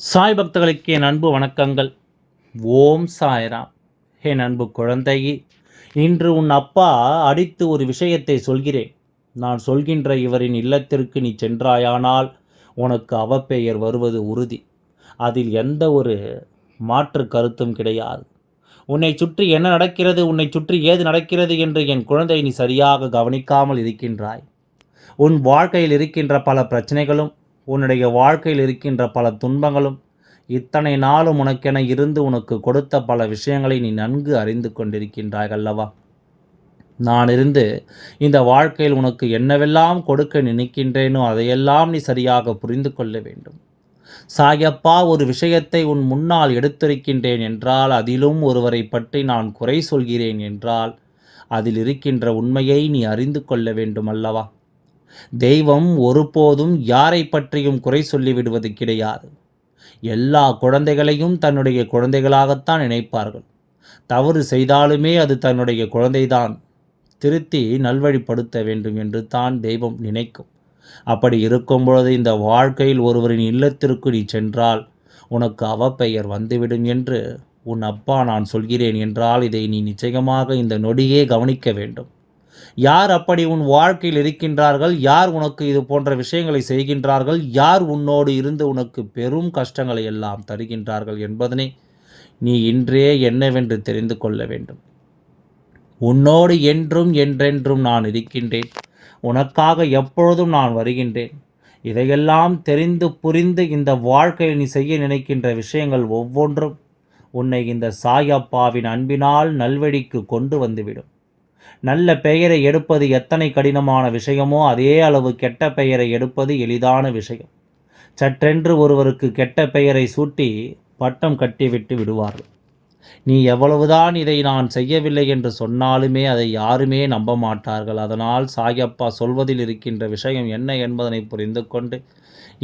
சாய் பக்தர்களுக்கு என் அன்பு வணக்கங்கள். ஓம் சாய்ராம். என் அன்பு குழந்தையே இன்று உன் அப்பா அடித்து ஒரு விஷயத்தை சொல்கிறேன். நான் சொல்கின்ற இவரின் இல்லத்திற்கு நீ சென்றாயானால் உனக்கு அவப்பெயர் வருவது உறுதி. அதில் எந்த ஒரு மாற்று கருத்தும் கிடையாது. உன்னை சுற்றி என்ன நடக்கிறது உன்னை சுற்றி ஏது நடக்கிறது என்று என் குழந்தை நீ சரியாக கவனிக்காமல் இருக்கின்றாய். உன் வாழ்க்கையில் இருக்கின்ற பல பிரச்சனைகளும் உன்னுடைய வாழ்க்கையில் இருக்கின்ற பல துன்பங்களும் இத்தனை நாளும் உனக்கென இருந்து உனக்கு கொடுத்த பல விஷயங்களை நீ நன்கு அறிந்து கொண்டிருக்கின்றாய் அல்லவா? நான் இருந்து இந்த வாழ்க்கையில் உனக்கு என்னவெல்லாம் கொடுக்க நினைக்கின்றேனோ அதையெல்லாம் நீ சரியாக புரிந்து கொள்ள வேண்டும். சாயப்பா ஒரு விஷயத்தை உன் முன்னால் எடுத்திருக்கின்றேன் என்றால் அதிலும் ஒருவரை பற்றி நான் குறை சொல்கிறேன் என்றால் அதில் இருக்கின்ற உண்மையை நீ அறிந்து கொள்ள வேண்டும் அல்லவா? தெய்வம் ஒருபோதும் யாரை பற்றியும் குறை சொல்லிவிடுவது கிடையாது. எல்லா குழந்தைகளையும் தன்னுடைய குழந்தைகளாகத்தான் நினைப்பார்கள். தவறு செய்தாலுமே அது தன்னுடைய குழந்தைதான். திருத்தி நல்வழிப்படுத்த வேண்டும் என்று தான் தெய்வம் நினைக்கும். அப்படி இருக்கும் பொழுது இந்த வாழ்க்கையில் ஒருவரின் இல்லத்திற்கு நீ சென்றால் உனக்கு அவப்பெயர் வந்துவிடும் என்று உன் அப்பா நான் சொல்கிறேன் என்றால் இதை நீ நிச்சயமாக இந்த நொடியே கவனிக்க வேண்டும். யார் அப்படி உன் வாழ்க்கையில் இருக்கின்றார்கள்? யார் உனக்கு இது போன்ற விஷயங்களை செய்கின்றார்கள்? யார் உன்னோடு இருந்து உனக்கு பெரும் கஷ்டங்களை எல்லாம் தருகின்றார்கள் என்பதனை நீ இன்றே என்னவென்று தெரிந்து கொள்ள வேண்டும். உன்னோடு என்றும் என்றென்றும் நான் இருக்கின்றேன். உனக்காக எப்பொழுதும் நான் வருகின்றேன். இதையெல்லாம் தெரிந்து புரிந்து இந்த வாழ்க்கையில் நீ செய்ய நினைக்கின்ற விஷயங்கள் ஒவ்வொன்றும் உன்னை இந்த சாயப்பாவின் அன்பினால் நல்வழிக்கு கொண்டு வந்துவிடும். நல்ல பெயரை எடுப்பது எத்தனை கடினமான விஷயமோ அதே அளவு கெட்ட பெயரை எடுப்பது எளிதான விஷயம். சற்றென்று ஒருவருக்கு கெட்ட பெயரை சூட்டி பட்டம் கட்டிவிட்டு விடுவார்கள். நீ எவ்வளவுதான் இதை நான் செய்யவில்லை என்று சொன்னாலுமே அதை யாருமே நம்ப மாட்டார்கள். அதனால் சாயப்பா சொல்வதில் இருக்கின்ற விஷயம் என்ன என்பதனை புரிந்து கொண்டு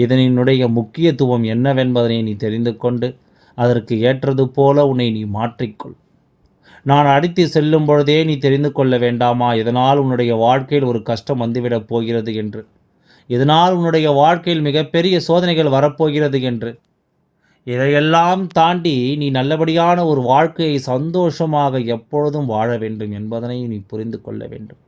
இதனினுடைய முக்கியத்துவம் என்னவென்பதனை நீ தெரிந்து கொண்டு அதற்கு ஏற்றது போல உன்னை நீ மாற்றிக்கொள். நான் அடித்து செல்லும் பொழுதே நீ தெரிந்து கொள்ள வேண்டாமா? இதனால் உன்னுடைய வாழ்க்கையில் ஒரு கஷ்டம் வந்துவிடப் போகிறது என்று? இதனால் உன்னுடைய வாழ்க்கையில் மிகப்பெரிய சோதனைகள் வரப்போகிறது என்று? இதையெல்லாம் தாண்டி நீ நல்லபடியான ஒரு வாழ்க்கையை சந்தோஷமாக எப்பொழுதும் வாழ வேண்டும் என்பதனை நீ புரிந்து கொள்ள வேண்டும்.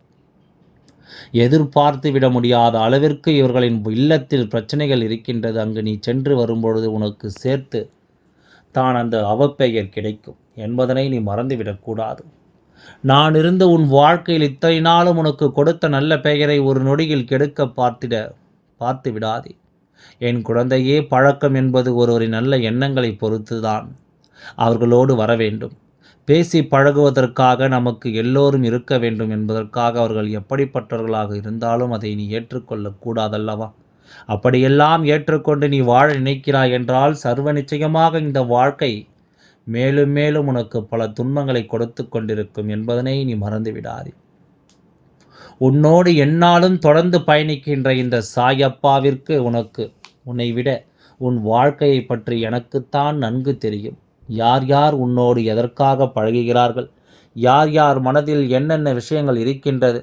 எதிர்பார்த்து விட முடியாத அளவிற்கு இவர்களின் இல்லத்தில் பிரச்சனைகள் இருக்கின்றது. அங்கு நீ சென்று வரும்பொழுது உனக்கு சேர்த்து தான் அந்த அவப்பெயர் கிடைக்கும் என்பதனை நீ மறந்துவிடக்கூடாது. நான் இருந்த உன் வாழ்க்கையில் இத்தனை நாளும் உனக்கு கொடுத்த நல்ல பெயரை ஒரு நொடியில் கெடுக்க பார்த்திட பார்த்து விடாதே என் குழந்தையே பழக்கம் என்பது ஒருவரின் நல்ல எண்ணங்களை பொறுத்துதான். அவர்களோடு வர வேண்டும். பேசி பழகுவதற்காக நமக்கு எல்லோரும் இருக்க வேண்டும் என்பதற்காக அவர்கள் எப்படிப்பட்டவர்களாக இருந்தாலும் அதை நீ ஏற்றுக்கொள்ளக்கூடாதல்லவா? அப்படியெல்லாம் ஏற்றுக்கொண்டு நீ வாழ நினைக்கிறாய் என்றால் சர்வ நிச்சயமாக இந்த வாழ்க்கை மேலும் மேலும் உனக்கு பல துன்பங்களை கொடுத்து கொண்டிருக்கும் என்பதனை நீ மறந்துவிடாதே. உன்னோடு என்னாலும் தொடர்ந்து பயணிக்கின்ற இந்த சாயப்பாவிற்கு உனக்கு உன்னை விட உன் வாழ்க்கையை பற்றி எனக்குத்தான் நன்கு தெரியும். யார் யார் உன்னோடு எதற்காக பழகுகிறார்கள்? யார் யார் மனதில் என்னென்ன விஷயங்கள் இருக்கின்றது?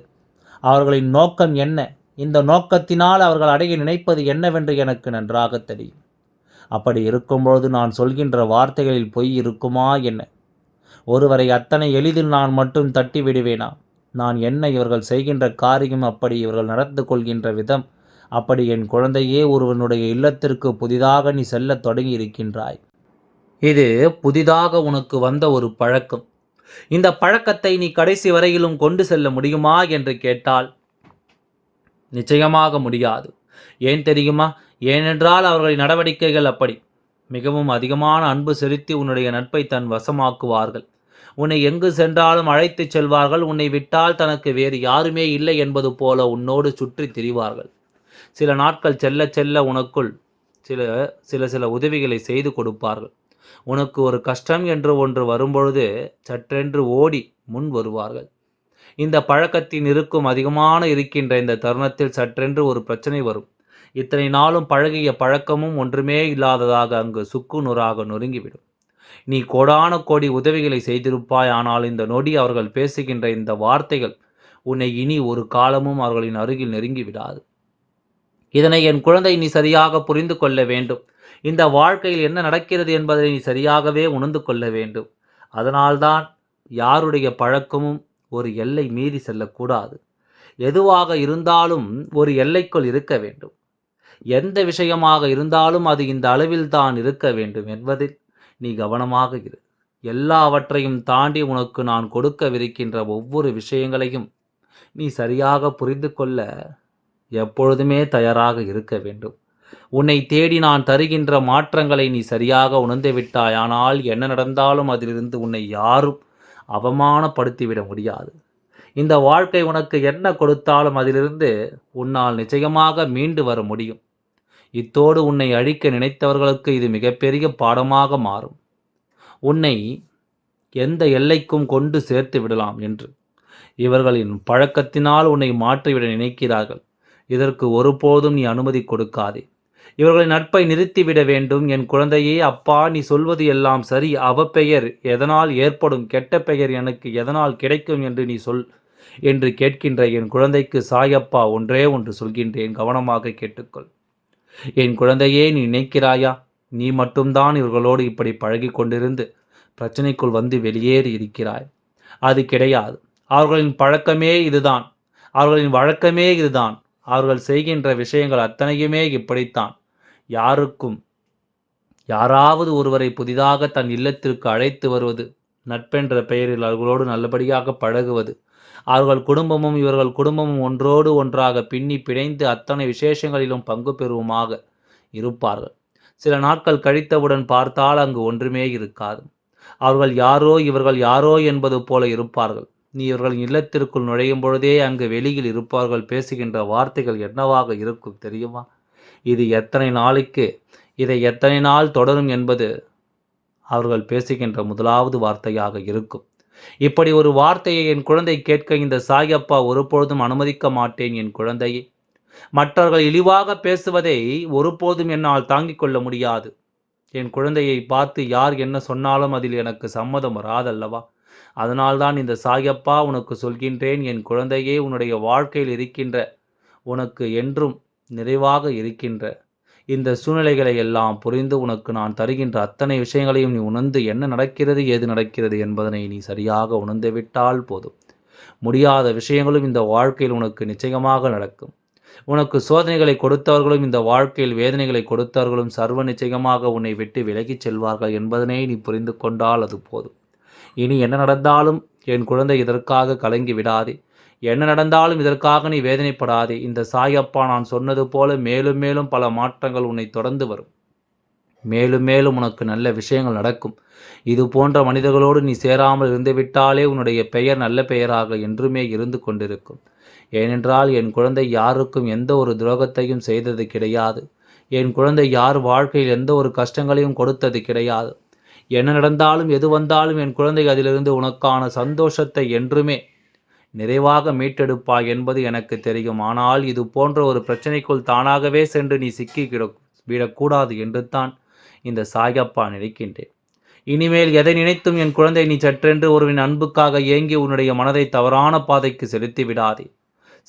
அவர்களின் நோக்கம் என்ன? இந்த நோக்கத்தினால் அவர்கள் அடைய நினைப்பது என்னவென்று எனக்கு நன்றாக தெரியும். அப்படி இருக்கும்பொழுது நான் சொல்கின்ற வார்த்தைகளில் பொய் இருக்குமா என்ன? ஒருவரை அத்தனை எளிதில் நான் மட்டும் தட்டி விடுவேனா? நான் என்ன இவர்கள் செய்கின்ற காரியம் அப்படி இவர்கள் நடந்து கொள்கின்ற விதம்? அப்படி என் குழந்தையே ஒருவனுடைய இல்லத்திற்கு புதிதாக நீ செல்லத் தொடங்கி இருக்கின்றாய் இது புதிதாக உனக்கு வந்த ஒரு பழக்கம். இந்த பழக்கத்தை நீ கடைசி வரையிலும் கொண்டு செல்ல முடியுமா என்று கேட்டால் நிச்சயமாக முடியாது. ஏன் தெரியுமா? ஏனென்றால் அவர்களின் நடவடிக்கைகள் அப்படி. மிகவும் அதிகமான அன்பு செலுத்தி உன்னுடைய நட்பை தன் வசமாக்குவார்கள். உன்னை எங்கு சென்றாலும் அழைத்துச் செல்வார்கள். உன்னை விட்டால் தனக்கு வேறு யாருமே இல்லை என்பது போல உன்னோடு சுற்றி திரிவார்கள். சில நாட்கள் செல்ல செல்ல உனக்குள் சில சில சில உதவிகளை செய்து கொடுப்பார்கள். உனக்கு ஒரு கஷ்டம் என்று ஒன்று வரும்பொழுது சற்றென்று ஓடி முன் வருவார்கள். இந்த பழக்கத்தின் இருக்கும் அதிகமான இருக்கின்ற இந்த தருணத்தில் சற்றென்று ஒரு பிரச்சனை வரும். இத்தனை நாளும் பழகிய பழக்கமும் ஒன்றுமே இல்லாததாக அங்கு சுக்கு நூறாக நொறுங்கிவிடும். நீ கோடான கோடி உதவிகளை செய்திருப்பாய் ஆனால் இந்த நொடி அவர்கள் பேசுகின்ற இந்த வார்த்தைகள் உன்னை இனி ஒரு காலமும் அவர்களின் அருகில் நெருங்கி விடாது இதனை என் குழந்தை நீ சரியாக புரிந்து கொள்ள வேண்டும். இந்த வாழ்க்கையில் என்ன நடக்கிறது என்பதை நீ சரியாகவே உணர்ந்து கொள்ள வேண்டும். அதனால்தான் யாருடைய பழக்கமும் ஒரு எல்லை மீறி செல்லக்கூடாது. எதுவாக இருந்தாலும் ஒரு எல்லைக்குள் இருக்க வேண்டும். எந்த விஷயமாக இருந்தாலும் அது இந்த அளவில் தான் இருக்க வேண்டும் என்பதில் நீ கவனமாக இரு. எல்லாவற்றையும் தாண்டி உனக்கு நான் கொடுக்கவிருக்கின்ற ஒவ்வொரு விஷயங்களையும் நீ சரியாக புரிந்து கொள்ள எப்பொழுதுமே தயாராக இருக்க வேண்டும். உன்னை தேடி நான் தருகின்ற மாற்றங்களை நீ சரியாக உணர்ந்து ஆனால் என்ன நடந்தாலும் அதிலிருந்து உன்னை யாரும் அவமானப்படுத்திவிட முடியாது. இந்த வாழ்க்கை உனக்கு என்ன கொடுத்தாலும் அதிலிருந்து உன்னால் நிச்சயமாக மீண்டு வர முடியும். இத்தோடு உன்னை அழிக்க நினைத்தவர்களுக்கு இது மிகப்பெரிய பாடமாக மாறும். உன்னை எந்த எல்லைக்கும் கொண்டு சேர்த்து விடலாம் என்று. இவர்களின் பழக்கத்தினால் உன்னை மாற்றிவிட நினைக்கிறார்கள். இதற்கு ஒருபோதும் நீ அனுமதி கொடுக்காதே. இவர்களின் நட்பை நிறுத்திவிட வேண்டும். என் குழந்தையே அப்பா நீ சொல்வது எல்லாம் சரி. அவப்பெயர் எதனால் ஏற்படும்? கெட்ட பெயர் எனக்கு எதனால் கிடைக்கும் என்று நீ சொல் என்று கேட்கின்ற என் குழந்தைக்கு சாயப்பா ஒன்றே ஒன்று சொல்கின்றேன். கவனமாக கேட்டுக்கொள். என் குழந்தையே நீ நினைக்கிறாயா? நீ மட்டும்தான் இவர்களோடு இப்படி பழகி கொண்டிருந்து பிரச்சனைக்குள் வந்து வெளியேறி இருக்கிறாய். அது கிடையாது. அவர்களின் பழக்கமே இதுதான். அவர்களின் வழக்கமே இதுதான். அவர்கள் செய்கின்ற விஷயங்கள் அத்தனையுமே இப்படித்தான். யாருக்கும் யாராவது ஒருவரை புதிதாக தன் இல்லத்திற்கு அழைத்து வருவது நட்பென்ற பெயரில் அவர்களோடு நல்லபடியாக பழகுவது அவர்கள் குடும்பமும் இவர்கள் குடும்பமும் ஒன்றோடு ஒன்றாக பின்னி பிணைந்து அத்தனை விசேஷங்களிலும் பங்கு பெறுவோமாக இருப்பார்கள். சில நாட்கள் கழித்தவுடன் பார்த்தால் அங்கு ஒன்றுமே இருக்காது. அவர்கள் யாரோ இவர்கள் யாரோ என்பது போல இருப்பார்கள். நீ இவர்களின் இல்லத்திற்குள் நுழையும் பொழுதே அங்கு வெளியில் இருப்பவர்கள் பேசுகின்ற வார்த்தைகள் என்னவாக இருக்கும் தெரியுமா? இது எத்தனை நாளைக்கு? இதை எத்தனை நாள் தொடரும் என்பது அவர்கள் பேசுகின்ற முதலாவது வார்த்தையாக இருக்கும். இப்படி ஒரு வார்த்தையை என் குழந்தை கேட்க இந்த சாயப்பா ஒருபொழுதும் அனுமதிக்க மாட்டேன் என் குழந்தையை. மற்றவர்கள் இழிவாக பேசுவதை ஒருபோதும் என்னால் தாங்கிக் கொள்ள முடியாது. என் குழந்தையை பார்த்து யார் என்ன சொன்னாலும் அதில் எனக்கு சம்மதம் வராதல்லவா? அதனால்தான் இந்த சாயப்பா உனக்கு சொல்கின்றேன் என் குழந்தையே உன்னுடைய வாழ்க்கையில் இருக்கின்ற உனக்கு என்றும் நிறைவாக இருக்கின்ற. இந்த சூழ்நிலைகளை எல்லாம் புரிந்து உனக்கு நான் தருகின்ற அத்தனை விஷயங்களையும் நீ உணர்ந்து என்ன நடக்கிறது ஏது நடக்கிறது என்பதனை நீ சரியாக உணர்ந்து விட்டால் போதும். முடியாத விஷயங்களும் இந்த வாழ்க்கையில் உனக்கு நிச்சயமாக நடக்கும். உனக்கு சோதனைகளை கொடுத்தவர்களும் இந்த வாழ்க்கையில் வேதனைகளை கொடுத்தவர்களும் சர்வ நிச்சயமாக உன்னை விட்டு விலகிச் செல்வார்கள் என்பதனை நீ புரிந்து கொண்டால் அது போதும். இனி என்ன நடந்தாலும் என் குழந்தை இதற்காக கலங்கி விடாதே. என்ன நடந்தாலும் இதற்காக நீ வேதனைப்படாதே. இந்த சாயப்பா நான் சொன்னது போல மேலும் மேலும் பல மாற்றங்கள் உன்னை தொடர்ந்து வரும். மேலும் மேலும் உனக்கு நல்ல விஷயங்கள் நடக்கும். இது போன்ற மனிதர்களோடு நீ சேராமல் இருந்துவிட்டாலே உன்னுடைய பெயர் நல்ல பெயராக என்றுமே இருந்து கொண்டிருக்கும். ஏனென்றால் என் குழந்தை யாருக்கும் எந்த ஒரு துரோகத்தையும் செய்தது கிடையாது. என் குழந்தை யார் வாழ்க்கையில் எந்த ஒரு கஷ்டங்களையும் கொடுத்தது கிடையாது. என்ன நடந்தாலும் எது வந்தாலும் என் குழந்தை அதிலிருந்து உனக்கான சந்தோஷத்தை என்றுமே நிறைவாக மீட்டெடுப்பாய் என்பது எனக்கு தெரியும். ஆனால் இது போன்ற ஒரு பிரச்சனைக்குள் தானாகவே சென்று நீ சிக்கி விடக்கூடாது என்று தான் இந்த சாயப்பா நினைக்கின்றேன். இனிமேல் எதை நினைத்தும் என் குழந்தை நீ சற்றென்று ஒருவின் அன்புக்காக ஏங்கி உன்னுடைய மனதை தவறான பாதைக்கு செலுத்தி விடாதே.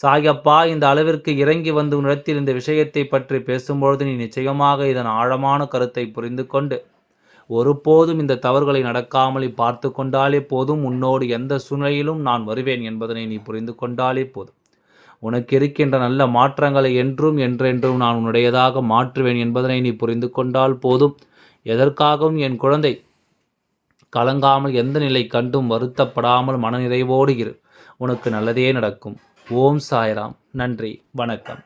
சாயப்பா இந்த அளவிற்கு இறங்கி வந்து உன்னிடத்தில் இந்த விஷயத்தை பற்றி பேசும்பொழுது நீ நிச்சயமாக இதன் ஆழமான கருத்தை புரிந்து கொண்டு ஒருபோதும் இந்த தவறுகளை நடக்காமல் பார்த்து கொண்டாலே போதும். உன்னோடு எந்த சூழ்நிலையிலும் நான் வருவேன் என்பதனை நீ புரிந்து கொண்டாலே போதும். உனக்கு இருக்கின்ற நல்ல மாற்றங்களை என்றும் என்றென்றும் நான் உன்னுடையதாக மாற்றுவேன் என்பதனை நீ புரிந்து கொண்டால் போதும். எதற்காகவும் என் குழந்தை கலங்காமல் எந்த நிலை கண்டும் வருத்தப்படாமல் மனநிறைவோடு இரு. உனக்கு நல்லதே நடக்கும். ஓம் சாய்ராம். நன்றி. வணக்கம்.